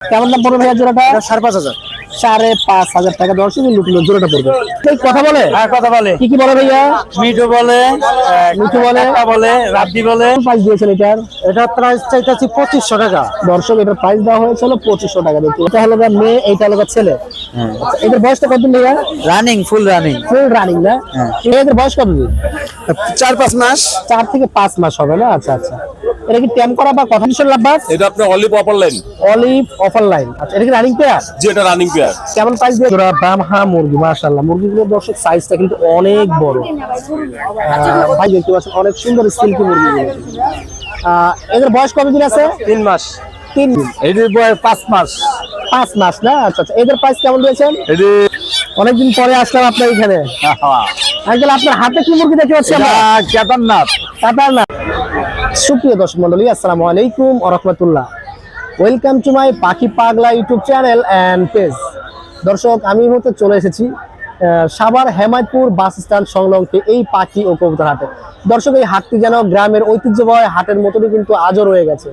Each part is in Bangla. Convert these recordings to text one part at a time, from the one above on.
কেমন দাম পড়বে ভাইয়া জোড়াটা? সাড়ে পাঁচ হাজার। সাড়ে পাঁচ হাজার টাকা দর্শক লুটুল জোড়াটা পড়বে। এই কথা বলে? হ্যাঁ কথা বলে। কি কি বলে ভাইয়া? মিঠু বলে মিঠু বলে। বলে বলে। প্রাইস দিয়েছেন এটার? এটা প্রাইস চাইতেছি পঁচিশশো টাকা। দর্শক এটার প্রাইস দেওয়া হয়েছিল পঁচিশশো টাকা দেখি এটা হলো মেয়ে এইটা হলো ছেলে। আচ্ছা, এদের বয়সটা কতদিন ভাইয়া? Running full running full running না? এদের বয়স কতদিন? চার পাঁচ মাস। চার থেকে পাঁচ মাস হবে না? আচ্ছা আচ্ছা। এটা কি ট্যাম করা বা কথা মিশন লাভবাস? এটা আপনার olive upper line olive opaline আচ্ছা এটা কি রানিং পেয়ার যেটা রানিং পেয়ার কেমন প্রাইস দিয়ে জোড়া ব্রাহ্মা মুরগি মাশাআল্লাহ। মুরগিগুলোর দর্শক সাইজটা কিন্তু অনেক বড়। ভাই দেখতে পাচ্ছেন অনেক সুন্দর সিল্কি মুরগিগুলো। এদের বয়স কতদিন আছে? তিন মাস। তিন দিন এটির বয়স পাঁচ মাস। পাঁচ মাস না? আচ্ছা আচ্ছা। এদের প্রাইস কেমন দিয়েছেন অনেকদিন পরে আসলাম আপনার এখানে। আঙ্কেল আপনার হাতে কি মুরগি দেখতে পাচ্ছি আমরা? কেদারনাথ। কাতার না সুপ্রিয় দর্শক মন্ডলী আসসালামু আলাইকুম রহমতুল্লাহ। ওয়েলকাম টু মাই পাখি পাগলা ইউটিউব চ্যানেল অ্যান্ড পেজ দর্শক, আমি এই মুহূর্তে চলে এসেছি সাভার হেমায়তপুর বাস স্ট্যান্ড সংলগ্ন এই পাখি ও কবুতর হাটে। দর্শক, এই হাটটি যেন গ্রামের ঐতিহ্যবাহী হাটের মতনই কিন্তু আজও রয়ে গেছে।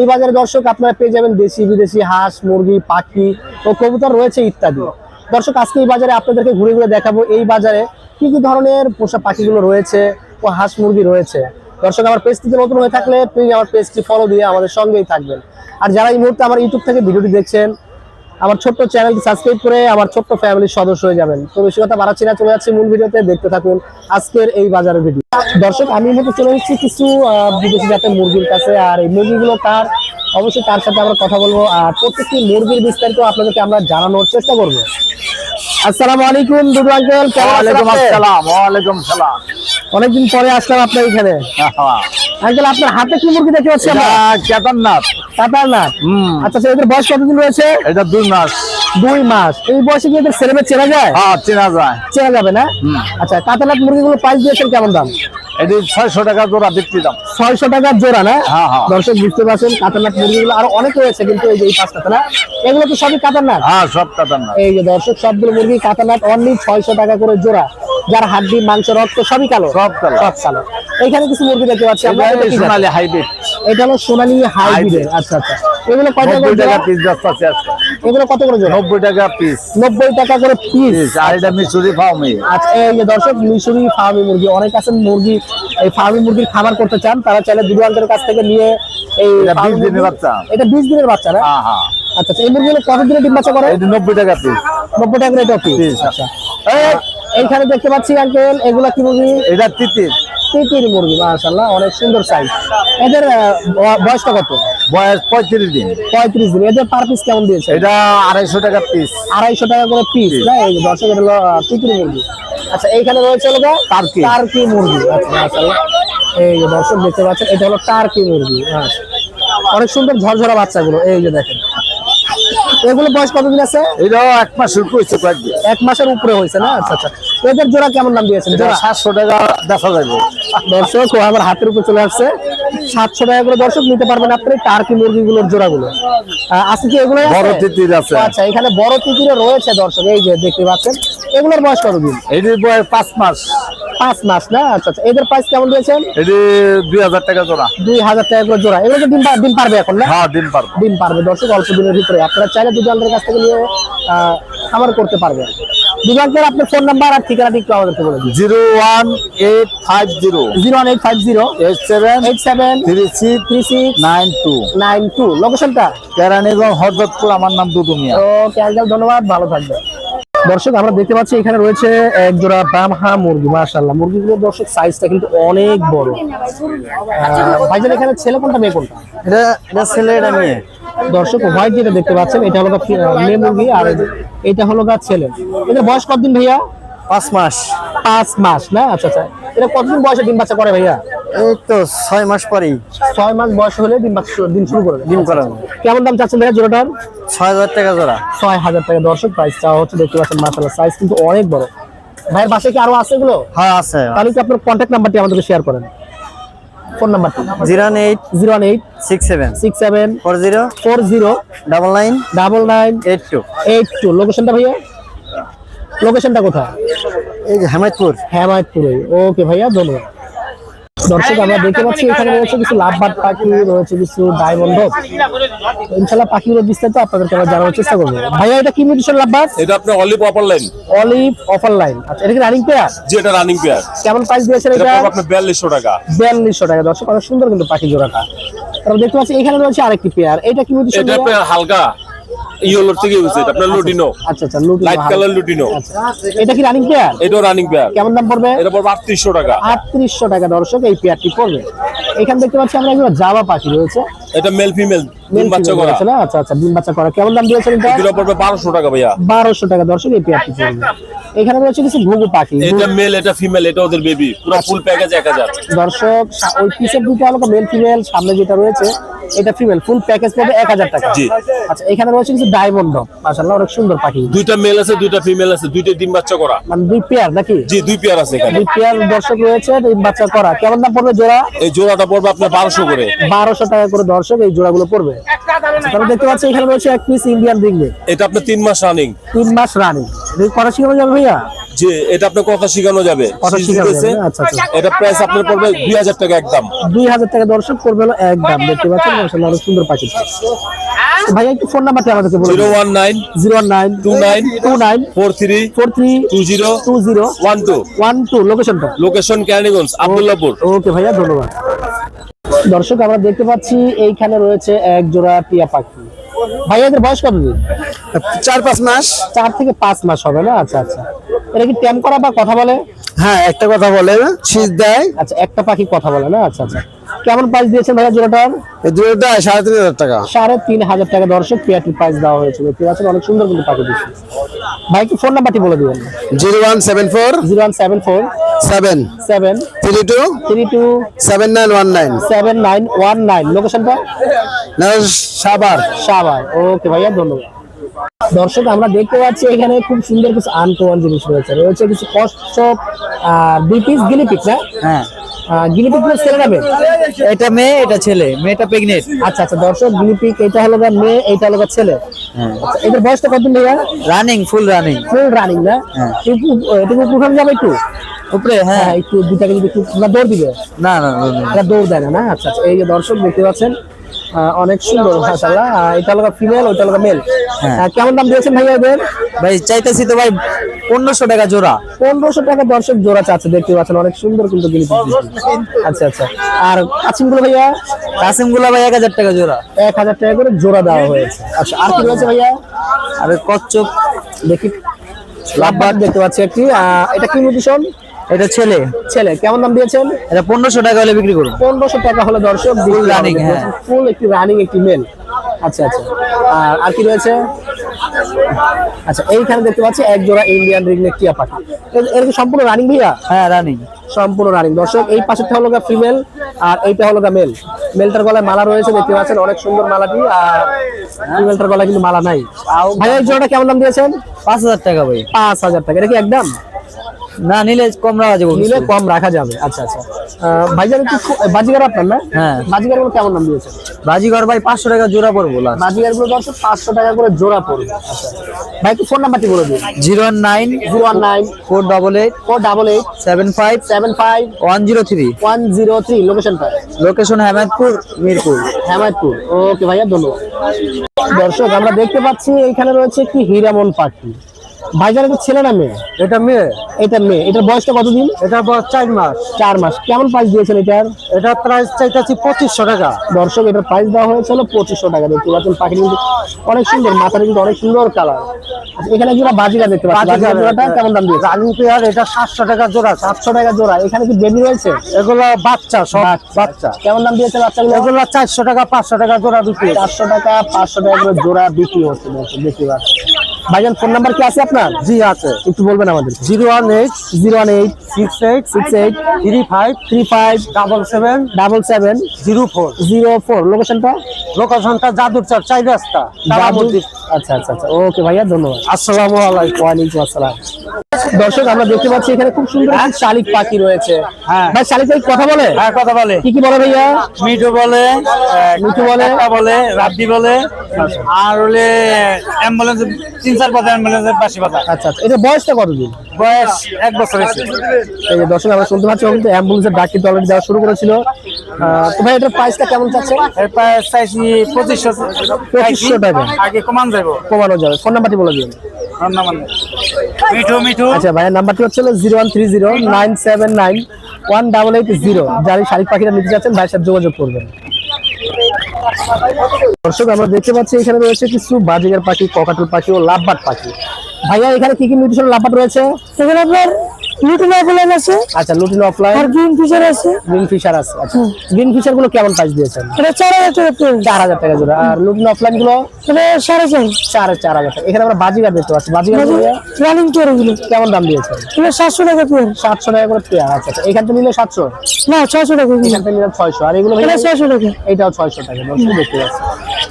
এই বাজারে দর্শক, আপনারা পেয়ে যাবেন দেশি, বিদেশি হাঁস, মুরগি, পাখি ও কবুতর রয়েছে ইত্যাদি। দর্শক, আজকে এই বাজারে আপনাদেরকে ঘুরে ঘুরে দেখাবো এই বাজারে কি কি ধরনের পোষা পাখিগুলো রয়েছে ও হাঁস, মুরগি রয়েছে। দর্শক, আমার পেজটিতে নতুন হয়ে থাকলে প্লিজ আমার পেজটি ফলো দিয়ে আমাদের সঙ্গেই থাকবেন। আর যারা এই মুহূর্তে আমার ইউটিউব থেকে ভিডিওটি দেখছেন আমার ছোট্ট চ্যানেলটি সাবস্ক্রাইব করে আমার ছোট্ট ফ্যামিলির সদস্য হয়ে যাবেন। তো বেশি কথা বাড়াচ্ছি না চলে যাচ্ছি মূল ভিডিওতে। দেখতে থাকুন আজকের এই বাজারের ভিডিও দর্শক আমি মুহূর্তে চলে এসেছি কিছু বিদেশি জাতের মুরগির কাছে আর এই মুরগিগুলো তার অবশ্যই তার সাথে আমরা কথা বলব। আর প্রত্যেকটি মুরগির বিস্তারিত আপনাদেরকে আমরা জানানোর চেষ্টা করব। আসসালামু আলাইকুম দুদু আঙ্কেল কেমন আছেন ওয়ালাইকুম আসসালাম ওয়ালাইকুম সালাম। অনেকদিন পরে আসলাম আপনার এখানে। আপনার হাতে কি মুরগি দেখতে পাচ্ছি এটা আমরা কেদারনাথ? কাতার আচ্ছা এদের বয়স কতদিন রয়েছে? এটা দুই মাস। দুই মাস। এই বয়সে কি এদের ছেলেমেয়ে চেনা যায়? হ্যাঁ চেনা যায়। চেনা যাবে না? আচ্ছা কাতারনাথ মুরগিগুলো প্রাইস দিয়েছেন কেমন দাম? এটি ছয়শো টাকা জোড়া বিক্রি দাম। ছয়শো টাকার জোড়া না? হ্যাঁ, হ্যাঁ। দর্শক বুঝতে পারছেন কাতারনাথ মুরগিগুলো আরও অনেক রয়েছে কিন্তু এই যে এই এগুলো তো সবই কাতারনাথ হ্যাঁ সব কেদারনাথ এই যে দর্শক সবগুলো মুরগি কাতারনাথ অনলি ছয়শো টাকা করে জোড়া। যার হাড্ডি মাংস রক্ত সবই কালো। সব কালো। সব কালো। এখানে কিছু মুরগি দেখতে পাচ্ছি আমরা। কি হাইব্রিড। এটা হলো সোনালী হাইব্রিড। আচ্ছা আচ্ছা। এগুলো কত করে? টাকা? পিস যাচ্ছে আজকে। এগুলো কত করে জোড়া? নব্বই টাকা পিস নব্বই টাকা করে পিস আর এটা মিশুরি ফার্মি আচ্ছা এই যে দর্শক মিশরি ফার্মি মুরগি। অনেক আছেন মুরগি এই ফার্মি মুরগির খাবার করতে চান তারা চাইলে দুর্গান্তের কাছ থেকে নিয়ে এই এটা 20 দিনের বাচ্চা। এটা বিশ দিনের বাচ্চা না? হ্যাঁ হ্যাঁ। আচ্ছা আচ্ছা এই মুরগিগুলো কত দিনে ডিম বাচ্চা করে? এটা নব্বই টাকা পিস নব্বই টাকা করে এটা পিস আচ্ছা। এই- এইখানে দেখতে পাচ্ছি আঙ্কেল এগুলা কি মুরগি? এটা তিতির। তিতির মুরগি মাশাআল্লাহ অনেক সুন্দর সাইজ এদের বয়সটা কত? বয়স পঁয়ত্রিশ দিন। পঁয়ত্রিশ দিন। এদের পার পিস কেমন দিয়েছে? এটা আড়াইশো টাকা পিস আড়াইশো টাকা করে পিস না? এই যে দর্শক এটা তিতির মুরগি। আচ্ছা এইখানে রয়েছে হলো টার্কি। টার্কি মুরগি। আচ্ছা মাশাআল্লাহ। এই যে দর্শক দেখতে পাচ্ছেন এটা হলো টার্কি মুরগি আচ্ছা অনেক সুন্দর ঝরঝরা বাচ্চাগুলো এই যে দেখেন। এগুলো বয়স কতদিন আছে? এটাও এক মাসের পয়সা কয়েকদিন। এক মাসের উপরে হয়েছে না? আচ্ছা আচ্ছা। এদের জোড়া কেমন দাম দিয়েছেন? জোড়া? সাতশো টাকা দেখা যাবে। দর্শক ও আমার হাতের উপর চলে আসছে। সাতশো টাকা করে দর্শক নিতে পারবেন আপনি টার্কি মুরগিগুলোর জোড়াগুলো। আছে কি এগুলো বড় তিতির আছে। আচ্ছা এখানে বড় তিতিরে রয়েছে দর্শক এই যে দেখতে পাচ্ছেন। এগুলোর বয়স কতদিন? এটির বয়স পাঁচ মাস। পাঁচ মাস না? আচ্ছা আচ্ছা। এদের প্রাইস কেমন দিয়েছেন এটি দুই হাজার টাকা জোড়া। দুই হাজার টাকা করে জোড়া। এগুলো ডিম ডিম পারবে এখন না? হ্যাঁ দিন পারব ডিম পারবে দর্শক অল্প দিনের ভিতরে আপনারা চাইলে দুজনের কাছ থেকে নিয়ে খামার করতে পারবেন। দুজনকে আপনার ফোন নাম্বার আর ঠিকানাটি একটু আমাদেরকে বলে দিন। Zero one eight five zero. Zero one eight five zero. Eight seven eight seven three six three six nine two. Nine two. লোকেশনটা? কেরানীগঞ্জ হরদতপুর আমার নাম দুদু মিয়া ওকে আঙ্কেল ধন্যবাদ। ভালো থাকবে দর্শক আমরা দেখতে পাচ্ছি এখানে রয়েছে এক জোড়া ব্রাহ্মা মুরগি মাশাআল্লাহ। মুরগিগুলোর দর্শক সাইজটা কিন্তু অনেক বড়। ভাইজান এখানে ছেলে কোনটা মেয়ে কোনটা? এটা এটা ছেলে এটা মেয়ে। দর্শক হোয়াইট যেটা দেখতে পাচ্ছেন এটা হলো মেয়ে মুরগি আর এটা হলো গা ছেলে। এটা বয়স কতদিন ভাইয়া? পাঁচ মাস। পাঁচ মাস না? আচ্ছা আচ্ছা। এটা কতদিন বয়সে ডিম বাচ্চা করে ভাইয়া? এই তো ছয় মাস পরেই। ছয় মাস বয়স হলে ডিম বাচ্চা শুরু- ডিম শুরু করে ডিম করানো কেমন দাম চাচ্ছেন ভাইয়া জোড়াটার? ছয় হাজার টাকা জোড়া। ছয় হাজার টাকা। দর্শক প্রাইস চাওয়া হচ্ছে দেখতে পাচ্ছেন মাসাল্লাহ সাইজ কিন্তু অনেক বড়। ভাইয়ের বাসায় কি আরও আছে এগুলো? হ্যাঁ আছে। তাহলে কি আপনার কন্ট্যাক্ট নাম্বারটি আমাদেরকে শেয়ার করেন? ফোন নাম্বারটি zero eight zero eight six seven six seven four zero four zero double nine double nine eight two. Eight two. লোকেশনটা ভাইয়া? লোকেশনটা কোথায়? এই যে হেমায়তপুর। হেমায়তপুরে। ওকে ভাইয়া ধন্যবাদ। দর্শক আমরা দেখতে পাচ্ছি এখানে রয়েছে কিছু লাভবাদ পাখি রয়েছে কিছু ডায়মন্ড। ইনশাল্লাহ পাখিগুলো বিস্তারিত আপনাদেরকে আমরা জানানোর চেষ্টা করব। ভাইয়া এটা কি মিউটেশন লাভবাদ এটা আপনার olive opaline olive opaline আচ্ছা এটা কি রানিং পেয়ার যে এটা রানিং পেয়ার কেমন প্রাইস দিয়েছেন এটা আপনার বিয়াল্লিশশো টাকা। বিয়াল্লিশশো টাকা। দর্শক অনেক সুন্দর কিন্তু পাখি জোড়াটা। তারপর দেখতে পাচ্ছি এখানে রয়েছে আরেকটি পেয়ার এটা কি মিউটেশন এটা হালকা। ইয়েলোর থেকে হয়েছে এটা আপনার লুটিনো। আচ্ছা আচ্ছা লুটি লাইট কালার লুটিনো। আচ্ছা এটা কি রানিং পেয়ার এটা রানিং পেয়ার কেমন দাম পড়বে? এটা পড়বে আটত্রিশশো টাকা। আটত্রিশশো টাকা দর্শক এই পেয়ারটি পড়বে। এখানে দেখতে পাচ্ছি আমরা একটা জাবা পাখি রয়েছে। এটা মেল ফিমেল ডিম বাচ্চা করা। না? আচ্ছা আচ্ছা ডিম বাচ্চা করা। কেমন দাম দিয়েছেন এটা? পড়বে বারোশো টাকা ভাইয়া। বারোশো টাকা দর্শক এই পেয়ারটি পড়বে। এখানে রয়েছে কিছু ঘুঘু পাখি। এটা মেল এটা ফিমেল এটা ওদের বেবি পুরো ফুল প্যাকেজ এক হাজার। দর্শক ওই পিসের দুটো আলাদা মেল ফিমেল সামনে যেটা রয়েছে এটা ফিমেল ফুল প্যাকেজ পড়বে এক হাজার টাকা। জি। আচ্ছা এখানে রয়েছে কিছু ডায়মন্ড মাশাআল্লাহ অনেক সুন্দর পাখি। দুইটা মেল আছে দুইটা ফিমেল আছে দুইটা ডিম বাচ্চা করা। মানে দুই পেয়ার নাকি? জি দুই পেয়ার আছে এখানে। দুই পেয়ার দর্শক রয়েছে ডিম বাচ্চা করা। কেমন দাম পড়বে জোড়া? এই জোড়াটা পড়বে আপনার বারোশো করে। বারোশো টাকা করে দর্শক এই জোড়াগুলো পড়বে। তাহলে দেখতে পাচ্ছি এখানে রয়েছে এক পিস ইন্ডিয়ান রিংলে এটা আপনার তিন মাস রানিং তিন মাস রানিং করা শিখানো যাবে ভাইয়া? যে এটা আপনার কথা শেখানো যাবে। আচ্ছা, আচ্ছা। এটা প্রাইস আপনার পড়বে দুই হাজার টাকা একদম। দুই হাজার টাকা দর্শক করবে হলো এক দাম দেখতে পাচ্ছেন? মাশাআল্লাহ অনেক সুন্দর পাখি ভাইয়া একটু ফোন নাম্বারটা আমাদেরকে বলুন। Zero one nine zero one nine two nine two nine four three four three two zero two zero one two. One two? লোকেশনটা লোকেশন ক্যানিগঞ্জ আবদুল্লাপুর। ওকে ভাইয়া ধন্যবাদ। দর্শক আমরা দেখতে পাচ্ছি এইখানে রয়েছে এক জোড়া টিয়া পাখি। ভাইয়া এদের বয়স কত দিন? চার পাঁচ মাস। চার থেকে পাঁচ মাস হবে না? আচ্ছা আচ্ছা। এটা কি ট্যাম করা বা কথা বলে? হ্যাঁ একটা কথা বলে শীত দেয়। আচ্ছা একটা পাখি কথা বলে না? আচ্ছা আচ্ছা। কেমন প্রাইস দিয়েছেন ভাইয়া জোড়াটার দেয় সাড়ে তিন হাজার টাকা। সাড়ে তিন হাজার টাকা দর্শক পেয়ারটির প্রাইস দেওয়া হয়েছে। পাচ্ছেন অনেক সুন্দর কিন্তু পাখি দিচ্ছে। ভাই কি ফোন নাম্বারটি বলে দিবেন। Zero one seven four zero one seven four seven seven three two three two seven nine one nine. Seven nine one nine. লোকেশনটা? সাবার সাবার ওকে ভাইয়া ধন্যবাদ। দর্শক আমরা দেখতে পাচ্ছি এখানে খুব সুন্দর কিছু আনকোয়ান জিনিস রয়েছে। রয়েছে কিছু কচ্ছপ আর দুই পিস গিলিপিক না? হ্যাঁ। গিলিপিকগুলো ছেলে যাবে এটা মেয়ে এটা ছেলে। মেয়েটা প্রেগনেন্ট আচ্ছা আচ্ছা দর্শক গিলিপিক এটা হলো মেয়ে এইটা হলো ছেলে। হ্যাঁ। আচ্ছা বয়সটা কতদিন ভাইয়া? Running full running full running না। একটু একটু উঠানো যাবে একটু? উপরে হ্যাঁ। হ্যাঁ একটু দুটাকে যদি একটু দৌড় দিবে? না। এটা দৌড় দেয় না? আচ্ছা আচ্ছা এই যে দর্শক দেখতে পাচ্ছেন অনেক সুন্দর মাশাআল্লাহ। এটা হলো ফিমেল ওইটা মেল হ্যাঁ। কেমন দাম দিয়েছেন ভাইয়া এদের? ভাই চাইতেছি তো ভাই পনেরোশো টাকা জোড়া। পনেরোশো টাকা দর্শক জোড়া চাচ্ছে দেখতে পাচ্ছেন অনেক সুন্দর কিন্তু আচ্ছা আচ্ছা। আর কাছিমগুলো ভাইয়া? কাসিমগুলা ভাই এক হাজার টাকা জোড়া। এক হাজার টাকা করে জোড়া দেওয়া হয়েছে। আচ্ছা আর কি রয়েছে ভাইয়া? আর কচ্ছপ। দেখি। লাভবাদ দেখতে পাচ্ছি একটি। এটা কি মিউটিশন এটা ছেলে। ছেলে। কেমন দাম দিয়েছেন? এটা পনেরোশো টাকা হলে বিক্রি করুন। পনেরোশো টাকা হলে দর্শক Full running, হ্যাঁ। ফুল একটি রানিং একটি মেল আচ্ছা আচ্ছা। আর আর কি রয়েছে? আচ্ছা এইখানে দেখতে পাচ্ছি এক জোড়া ইন্ডিয়ান রিংনেক টিয়া পাখি। এর- কি সম্পূর্ণ রানিং ভাইয়া? হ্যাঁ রানিং সম্পূর্ণ রানিং দর্শক এই পাশেরটা হলো ফিমেল আর এইটা হলো মেল মেলটার গলায় মালা রয়েছে দেখতে পাচ্ছেন অনেক সুন্দর মালাটি আর ফিমেলটার গলায় কিন্তু মালা নাই। ভাইয়া এই জোড়াটা কেমন দাম দিয়েছেন? পাঁচ হাজার টাকা ভাই। পাঁচ হাজার টাকা। এটা কি একদম? না নিলে কম রাখা যাবে নিলে কম রাখা যাবে আচ্ছা আচ্ছা। ভাইজান একটু বাজিগার আপনার না? হ্যাঁ। বাজিগারগুলো কেমন দাম দিয়েছেন? বাজিঘর ভাই পাঁচশো টাকা জোড়া পড়ব বাজিগারগুলো দর্শক পাঁচশো টাকা করে জোড়া পড়বে। আচ্ছা ভাই একটু ফোন নাম্বারটি বলে দিন। Zero one nine zero one nine four double eight four double eight seven five seven five one zero three one zero three লোকেশনটা লোকেশন হেমায়তপুর মিরপুর হেমায়তপুর ওকে ভাইয়া ধন্যবাদ। দর্শক আমরা দেখতে পাচ্ছি এখানে রয়েছে একটি হীরামন পাখি। ভাইজান এটা ছেলে না মেয়ে? এটা মেয়ে। এটা মেয়ে। এটার বয়সটা কতদিন? এটা বয়স চার মাস। চার মাস। কেমন প্রাইস দিয়েছেন এটার? এটা প্রাইস চাইতেছি পঁচিশশো টাকা। দর্শক এটার প্রাইস দেওয়া হয়েছিল পঁচিশশো টাকা দেখতে পাচ্ছেন পাখি কিন্তু অনেক সুন্দর মাথাটা কিন্তু অনেক সুন্দর কালার এখানে যেটা বাজিকা দেখতে পাচ্ছি জোড়াটা কেমন দাম দিয়েছে? রানিং পেয়ার এটা সাতশো টাকা জোড়া। সাতশো টাকা জোড়া। এখানে কি বেবি রয়েছে? এগুলো বাচ্চা সব বাচ্চা। কেমন দাম দিয়েছে বাচ্চাগুলো? এগুলো চারশো টাকা পাঁচশো টাকা জোড়া বিক্রি চারশো টাকা পাঁচশো টাকা করে জোড়া বিক্রি হচ্ছে। দেখতে পাচ্ছি ভাইজান ফোন নাম্বার কি আছে আপনার? জি আছে। একটু বলবেন আমাদের zero one eight zero one eight six eight six eight three five three five double seven double seven zero four zero four লোকেশনটা লোকেশনটা জাদুর চার চাই রাস্তা। আচ্ছা আচ্ছা আচ্ছা। ওকে ভাইয়া ধন্যবাদ। আসসালামু আলাইকুম। ওয়ালাইকুম আসসালাম। দর্শক আমরা দেখতে পাচ্ছি এখানে খুব সুন্দর শালিক পাখি রয়েছে। হ্যাঁ। ভাই শালিক পাখি কথা বলে? হ্যাঁ কথা বলে। কি কি বলে ভাইয়া? মিঠু বলে মিঠু বলে? বলে রাব্বি বলে আর হলে অ্যাম্বুলেন্স তিন চার পাতা অ্যাম্বুলেন্সের বাসি পাতা। আচ্ছা আচ্ছা। এটা বয়সটা কতদিন? বয়স এক বছর হয়েছে। এই যে দর্শক আমরা শুনতে পাচ্ছি কিন্তু অ্যাম্বুলেন্সের ডাক কিন্তু অলরেডি দেওয়া শুরু করেছিল। তো ভাই এটার প্রাইসটা কেমন চাচ্ছে? এর প্রায় চাইছি পঁচিশশো। 2500 টাকা। আগে কমান যাব। কমানো যাবে। ফোন নাম্বারটি বলে দিন। মিঠু মিঠু। আচ্ছা ভাইয়ের নাম্বারটি হচ্ছে zero one three zero nine seven nine one double eight zero. যার এই শালিক পাখিটা নিতে যাচ্ছেন ভাইয়ের সাথে যোগাযোগ করবেন। দর্শক আমরা দেখতে পাচ্ছি এখানে রয়েছে কিছু বাজিগার পাখি ককাটুল পাখি ও লাভবাট পাখি। ভাইয়া এখানে কি কি মিউটেশন লাভবাট রয়েছে? সেগুলো আপনার লিটল অ্যাপেল আছে। আচ্ছা লুটিন অফলাইন আর গ্রিন ফিচার আছে। গ্রিন ফিশার আছে। আচ্ছা গ্রিন ফিশারগুলো কেমন প্রাইস দিয়েছেন? এটা চার হাজার টাকা পেয়ে চার হাজার টাকা জোড়া। আর লুটিন অফলাইনগুলো? এটা সাড়ে চার চার চার হাজার টাকা। এখানে আমরা বাজিগার দেখতে পাচ্ছি। বাজিগার রানিং পেয়ার ওগুলো কেমন দাম দিয়েছেন? এটা সাতশো টাকা পেয়ার সাতশো টাকা করে পেয়ার আচ্ছা এখান থেকে নিলে সাতশো? না ছয়শো টাকা কিলো এখান থেকে নিলে ছয়শো। আর এগুলো এটা ভাইয়া ছয়শো টাকা। এটাও ছয়শো টাকা। দর্শক দেখতে পাচ্ছি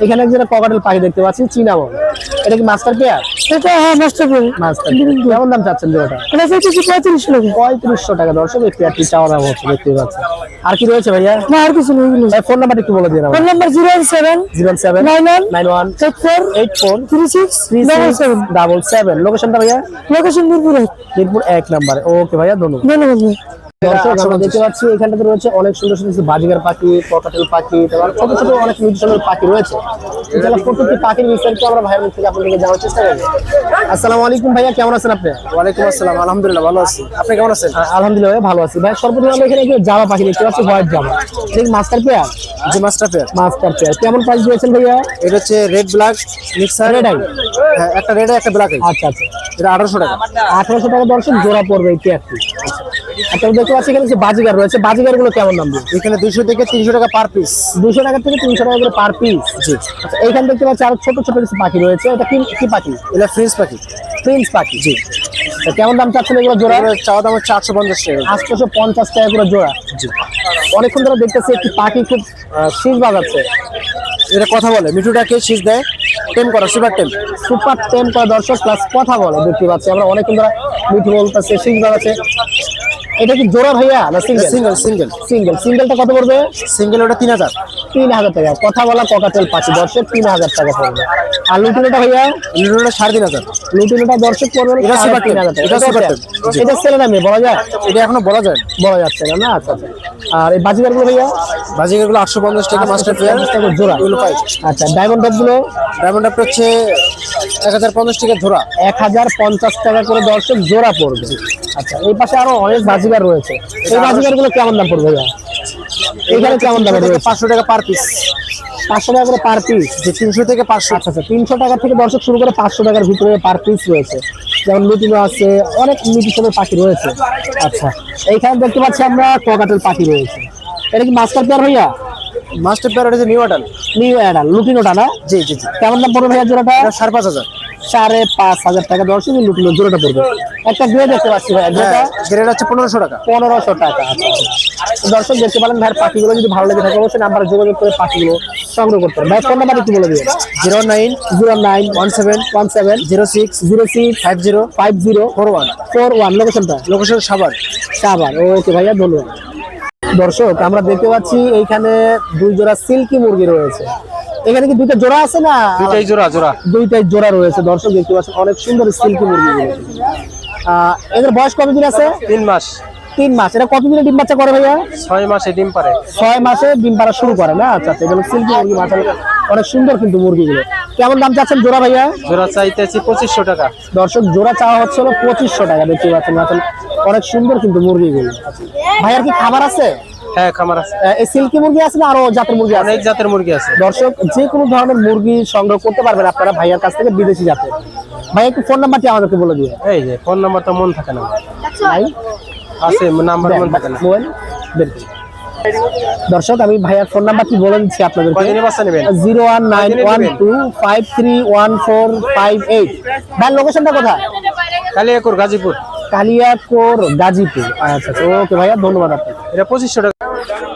এখানে যেটা ককাটেল পাখি দেখতে পাচ্ছি চিনামন এটা কি মাস্টার পেয়ার এটা হ্যাঁ মাস্টার পেয়ার মাস্টার কেমন দাম চাচ্ছেন জোড়াটা? এটা পঁয়ত্রিশশো টাকা। পঁয়ত্রিশশো টাকা। দর্শক এই পেয়ারটি চাওয়া দাম হচ্ছে দেখতে পাচ্ছি আর কি রয়েছে ভাইয়া? না আর কিছু নেই ফোন নাম্বার একটু বলে দিন phone number zero seven zero seven nine one nine one eight four eight four three six double seven double seven লোকেশনটা ভাইয়া? লোকেশন মিরপুর এক। মিরপুর এক নাম্বার ওকে ভাইয়া ধন্যবাদ। ধন্যবাদ। দর্শক আমরা দেখতে পাচ্ছি এখানটাতে রয়েছে অনেক সুন্দর সুন্দর বাজিগার পাখি পকাটেল পাখি তারপর ছোট ছোট অনেক পাখি রয়েছে। এছাড়া প্রত্যেকটি পাখির বিস্তারিত আমরা ভাইয়ের মুখ থেকে আপনাদেরকে জানার চেষ্টা করব। আসসালামু আলাইকুম ভাইয়া কেমন আছেন আপনি? ওয়ালাইকুম আসসালাম আলহামদুলিল্লাহ ভালো আছি। আপনি কেমন আছেন? আলহামদুলিল্লাহ ভালো আছি। ভাই সর্বপ্রথম আমরা এখানে একটি জামা পাখি দেখতে পাচ্ছি হোয়াইট জামা। ঠিক মাস্টার পেয়ার? জি মাস্টার পেয়ার। Master pair. কেমন প্রাইস দিয়েছেন ভাইয়া? এটা হচ্ছে red black mixer red eye হ্যাঁ একটা রেড একটা ব্ল্যাক আচ্ছা আচ্ছা। এটা আঠারোশো টাকা। আঠারোশো টাকা দর্শক জোড়া পড়বে এই পেয়ারটি আচ্ছা দেখতে পাচ্ছি এখানে যে বাজিগার রয়েছে বাজিগারগুলো কেমন দাম এখানে দুইশো থেকে তিনশো টাকা পার পিস দুশো টাকা থেকে তিনশো টাকা করে পার পিস জি। আচ্ছা এইখানে দেখতে পাচ্ছি আরও ছোট ছোট কিছু পাখি রয়েছে। এটা কি কি পাখি? এটা ফ্রিজ পাখি। প্রিন্স পাখি। জি। কেমন দাম চাচ্ছেন এগুলো জোড়া? চাওয়া দাম হচ্ছে আটশো পঞ্চাশ টাকা। আটশোশো পঞ্চাশ টাকা করে জোড়া। জি। অনেকক্ষণ ধরে দেখতেছি একটি পাখি খুব শীষ বাজাচ্ছে। এটা কথা বলে। মিঠুটাকে শীষ দেয়। টেম করা সুপার টেম সুপার টেন করা দর্শক প্লাস কথা বলে দেখতে পাচ্ছি। আমরা অনেকক্ষণ ধরে মিঠু বলতেছে শীষ বাজাচ্ছে। এটা কি জোড়া ভাইয়া না সিঙ্গেল সিঙ্গেল সিঙ্গেল সিঙ্গেল সিঙ্গেলটা কত পড়বে? সিঙ্গেল ওটা তিন হাজার। তিন হাজার টাকা। কথা বলা ককাটেল পাখি দর্শক তিন হাজার টাকা পড়বে। আর লুটিনোটা ভাইয়া? লিটুটা সাড়ে তিন হাজার। লুটিনোটা দর্শক পড়বে এটা super তিন হাজার টাকা। এটা জি। এটা ছেলে নামে বলা যায়? এটা এখনও বলা যায়। বলা যাচ্ছে না না? আচ্ছা আচ্ছা। আর এই বাজিগারগুলো ভাইয়া? বাজিকারগুলো আটশো পঞ্চাশ টাকা মাস্টার পেয়ার। 850 টাকা জোড়া। এগুলো পাই আচ্ছা ডায়মন্ডগুলো ডায়মন্ড আপ হচ্ছে এক হাজার পঞ্চাশ টাকা ধরা এক হাজার পঞ্চাশ টাকা করে দর্শক জোড়া পড়বে। আচ্ছা এই পাশে আরও অনেক বাজিগার রয়েছে। এই বাজিগারগুলো কেমন দাম পড়বে ভাইয়া? এখানে কেমন দাম রয়েছে? পাঁচশো টাকা পার পিস পাঁচশো টাকা করে পার পিস যে তিনশো থেকে পাঁচশো। আচ্ছা আচ্ছা তিনশো টাকা থেকে দর্শক শুরু করে পাঁচশো টাকার ভিতরে পার পিস রয়েছে। যেমন লুটিনো আছে অনেক মিটিসনের পাখি রয়েছে। আচ্ছা এইখানে দেখতে পাচ্ছি আমরা ককাটেল পাখি রয়েছে। এটা কি মাস্টার পেয়ার ভাইয়া? মাস্টার পেয়ার হচ্ছে নিউ আডাল নিউ অ্যাডাল লুটিনোটা না? জি জি জি। কেমন দাম পড়বে ভাইয়া জোড়াটা? সাড়ে পাঁচ হাজার। সাড়ে পাঁচ হাজার টাকা দর্শক লুটিনো জোড়াটা পড়বে। একটা গ্রে দেখতে পাচ্ছি হ্যাঁ গ্রেড হচ্ছে পনেরোশো টাকা। পনেরোশো টাকা আচ্ছা আচ্ছা। দর্শক দেখতে পারেন ভাইয়ের পাখিগুলো যদি ভালো লেগে থাকে অবশ্যই নাম্বারে যোগাযোগ করে পাখিগুলো সংগ্রহ করতে পারেন। ভাই ফোন নাম্বার একটু বলে দিবেন zero nine zero nine one seven one seven zero six zero six five zero five zero four one. Four one. লোকেশনটা লোকেশন সাবার সাবার ওকে ভাইয়া ধন্যবাদ। দর্শক আমরা দেখতে পাচ্ছি এইখানে দুই জোড়া সিল্কি মুরগি রয়েছে। এখানে কি দুইটা জোড়া আছে না? দুইটাই জোড়া জোড়া। দুইটাই জোড়া রয়েছে দর্শক দেখতে পাচ্ছেন অনেক সুন্দর সিল্কি মুরগি এদের বয়স কতদিন আছে? তিন মাস। তিন মাস। এটা কতদিনে ডিম বাচ্চা করে ভাইয়া? ছয় মাসে ডিম পারে। ছয় মাসে ডিম পাড়া শুরু করে না? আচ্ছা আচ্ছা এগুলো সিল্কি মুরগি মাথা অনেক সুন্দর কিন্তু মুরগিগুলো কেমন দাম চাচ্ছেন জোড়া ভাইয়া? জোড়া চাইতেছি পঁচিশশো টাকা। দর্শক জোড়া চাওয়া হচ্ছে পঁচিশশো টাকা দেখতে পাচ্ছেন অনেক সুন্দর কিন্তু মুরগিগুলো ভাইয়ার কি খাবার আছে? হ্যাঁ খামার আছে। এই সিল্কি মুরগি আছে না আরও জাতের মুরগি আছে? অনেক জাতের মুরগি আছে। দর্শক যে কোনো ধরনের মুরগি সংগ্রহ করতে পারবেন আপনারা ভাইয়ার কাছ থেকে বিদেশি জাতের। ভাই একটু ফোন নাম্বারটি আমাদেরকে বলে দিয়ে এই যে ফোন নাম্বারটা মন থাকে না। ভাই? আছে নাম্বার মন থাকে না। মোবাইল? বের দর্শক আমি ভাইয়ার ফোন নাম্বারটি বলে দিচ্ছি নেবেন? Zero one nine one two five three one four five eight. ভাই লোকেশনটা কোথায়? কালিয়াকুর গাজীপুর। কালিয়াকোর গাজীপুর। আচ্ছা আচ্ছা ওকে ভাইয়া ধন্যবাদ আপনাকে। এটা পঁচিশশো টাকা We're done.